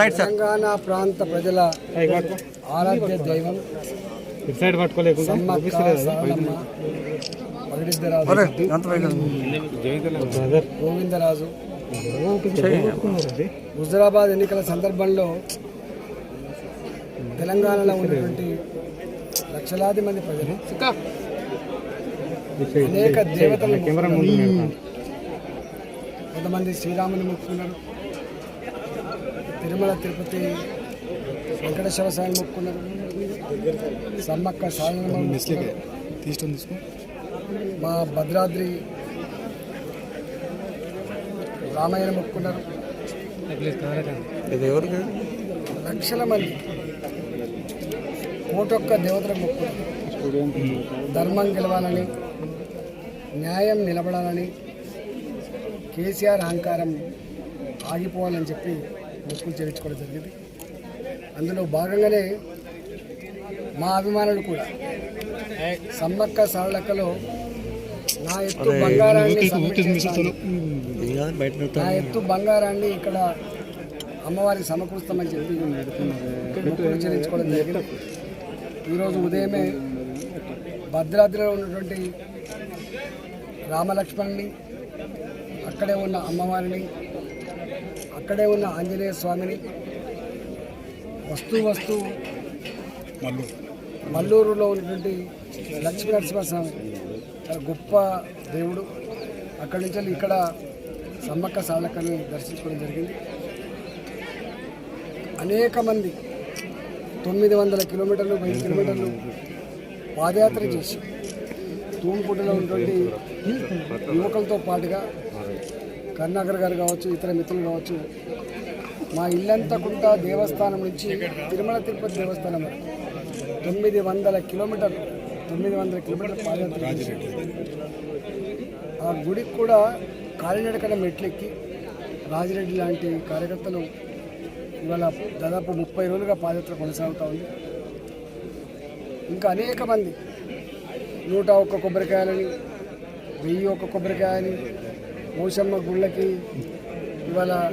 Right sir Telangana ప్రాంత ప్రజల ఆరాధ్య దైవం గోవిందరాజు. హుజరాబాద్ ఎన్నికల సందర్భంలో తెలంగాణలో ఉన్నటువంటి లక్షలాది మంది ప్రజలు అనేక దేవతలు కెమెరా ముందు పెడతాను. కొంతమంది శ్రీరాముని మొక్కుకున్నారు తిరుమల తిరుపతి వెంకటేశ్వర స్వామి మొక్కుకున్నారు సమ్మక్క తీసుకో. మా భద్రాద్రి ఇది ఎవరికి లక్షల మంది కోటొక్క దేవతలకు మొక్కుకున్నారు ధర్మం గెలవాలని న్యాయం నిలబడాలని కేసీఆర్ అహంకారం ఆగిపోవాలని చెప్పి మొక్కులు చెల్లించుకోవడం జరిగింది. అందులో భాగంగానే మా అభిమానులు కూడా సమ్మక్క సారలక్కలో నా ఎత్తు బంగారాన్ని నా ఎత్తు బంగారాన్ని ఇక్కడ అమ్మవారికి సమకూరుస్తామని చెప్పి మొక్కులు చెల్లించుకోవడం జరిగింది. ఈరోజు ఉదయమే భద్రాద్రిలో ఉన్నటువంటి రామలక్ష్మణుని అక్కడే ఉన్న అమ్మవారిని అక్కడే ఉన్న ఆంజనేయ స్వామిని వస్తూ వస్తూ మల్లూరులో ఉన్నటువంటి లక్ష్మీ నరసింహస్వామి చాలా గొప్ప దేవుడు. అక్కడి నుంచి ఇక్కడ సమ్మక్క సాలక్కని దర్శించుకోవడం జరిగింది. అనేక మంది తొమ్మిది వందల కిలోమీటర్లు వెయ్యి కిలోమీటర్లు పాదయాత్ర చేసి తూముకుంటలో ఉన్నటువంటి యువకులతో పాటుగా కరుణాకర్ గారు కావచ్చు ఇతర మిత్రులు కావచ్చు మా ఇల్లంతకుంట దేవస్థానం నుంచి తిరుమల తిరుపతి దేవస్థానం వరకు. తొమ్మిది వందల కిలోమీటర్లు తొమ్మిది వందల కిలోమీటర్ల పాదయాత్ర ఆ గుడికి కూడా కాలినడకన మెట్లెక్కి రాజిరెడ్డి లాంటి కార్యకర్తలు ఇవాళ దాదాపు ముప్పై రోజులుగా పాదయాత్ర కొనసాగుతూ ఉంది. ఇంకా అనేక మంది నూట ఒక్క కొబ్బరికాయలని వెయ్యి ఒక్క కొబ్బరికాయని మూసమ్మ గుళ్ళకి ఇవాళ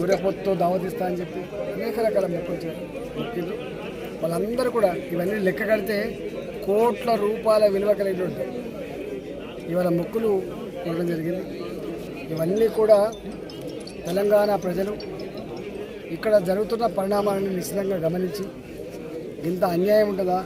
గుర్రెపొత్తు దావతిస్తా అని చెప్పి అనేక రకాల మొక్కలు చే- వాళ్ళందరూ కూడా ఇవన్నీ లెక్క కడితే కోట్ల రూపాయల విలువ కలిగి ఉంటాయి. ఇవాళ మొక్కులు ఇవ్వడం జరిగింది. ఇవన్నీ కూడా తెలంగాణ ప్రజలు ఇక్కడ జరుగుతున్న పరిణామాలను నిశ్చితంగా గమనించి ఇంత అన్యాయం ఉంటుందా?